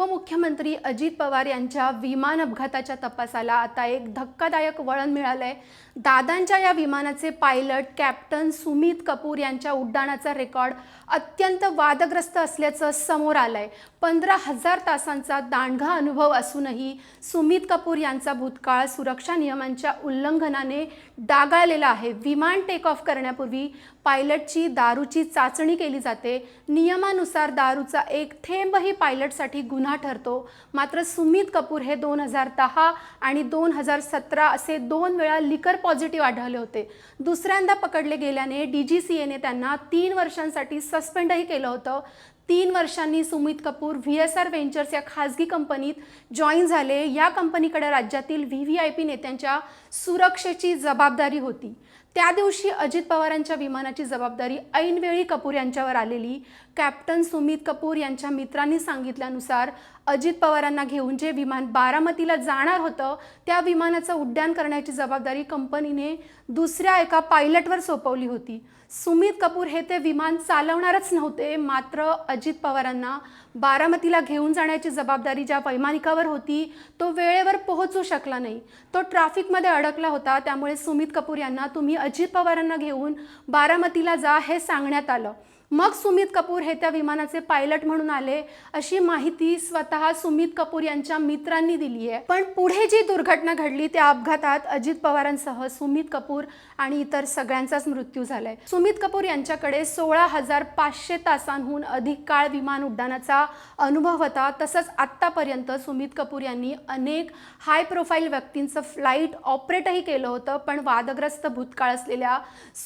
उपमुख्यमंत्री अजित पवार यांच्या विमान अपघाताच्या तपासाला आता एक धक्कादायक वळण मिळालं आहे दादांच्या या विमानाचे पायलट कॅप्टन सुमित कपूर यांच्या उड्डाणाचा रेकॉर्ड अत्यंत वादग्रस्त असल्याचं समोर आलं आहे पंधरा हजार तासांचा दांडगा अनुभव असूनही सुमित कपूर यांचा भूतकाळ सुरक्षा नियमांच्या उल्लंघनाने डागाळलेला आहे. विमान टेक ऑफ करण्यापूर्वी पायलटची दारूची चाचणी केली जाते. नियमानुसार दारूचा एक थेंबही पायलटसाठी गुन्हा ठरतो. मात्र सुमित कपूर हे दोन हजार दहा आणि दोन हजार सतरा असे दोन वेळा लिकर पॉझिटिव्ह आढळले होते. दुसऱ्यांदा पकडले गेल्याने डी जी सी एने त्यांना तीन वर्षांसाठी सस्पेंडही केलं होतं. तीन वर्षांनी Sumit Kapoor V S R Ventures या खाजगी कंपनीत जॉईन झाले. या कंपनीकडे राज्यातील व्ही व्ही आय पी नेत्यांच्या सुरक्षेची जबाबदारी होती. त्या दिवशी अजित पवारांच्या विमानाची जबाबदारी ऐनवेळी कपूर यांच्यावर आलेली. कॅप्टन सुमित कपूर यांच्या मित्रांनी सांगितल्यानुसार अजित पवारांना घेऊन जे विमान बारामतीला जाणार होतं त्या विमानाचं उड्डाण करण्याची जबाबदारी कंपनीने दुसऱ्या एका पायलटवर सोपवली होती. सुमित कपूर हे ते विमान चालवणारच नव्हते मात्र अजित पवारांना बारामतीला घेऊन जाण्याची जबाबदारी ज्या वैमानिकावर होती तो वेळेवर पोहोचू शकला नाही. तो ट्रॅफिकमध्ये अडकला होता त्यामुळे सुमित कपूर यांना तुम्ही अजित पवारांना घेऊन बारामतीला जा हे सांगण्यात आलं. मग सुमित कपूर हे त्या विमानाचे पायलट म्हणून आले. अशी माहिती स्वतः सुमित कपूर यांच्या मित्रांनी दिली आहे. पण पुढे जी दुर्घटना घडली त्या अपघातात अजित पवारांसह सुमित कपूर आणि इतर सगळ्यांचाच मृत्यू झालाय. सुमित कपूर यांच्याकडे सोळा हजार पाचशे तासांहून अधिक काळ विमान उड्डाणाचा अनुभव होता. तसंच आत्तापर्यंत सुमित कपूर यांनी अनेक हाय प्रोफाईल व्यक्तींचं फ्लाईट ऑपरेटही केलं होतं. पण वादग्रस्त भूतकाळ असलेल्या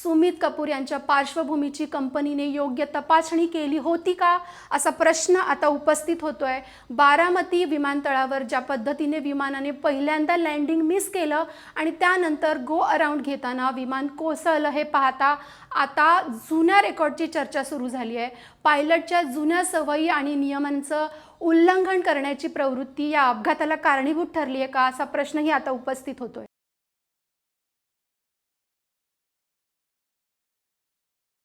सुमित कपूर यांच्या पार्श्वभूमीची कंपनीने योग्य तपासणी केली होती का असा प्रश्न आता उपस्थित होतोय. बारामती विमानतळावर ज्या पद्धतीने विमानाने पहिल्यांदा लँडिंग मिस केलं आणि त्यानंतर गो अराऊंड घेताना विमान कोसळलं हे पाहता आता जुन्या रेकॉर्डची चर्चा सुरू झाली आहे. पायलटच्या जुन्या सवयी आणि नियमांचं उल्लंघन करण्याची प्रवृत्ती या अपघाताला कारणीभूत ठरली आहे का असा प्रश्नही आता उपस्थित होतोय.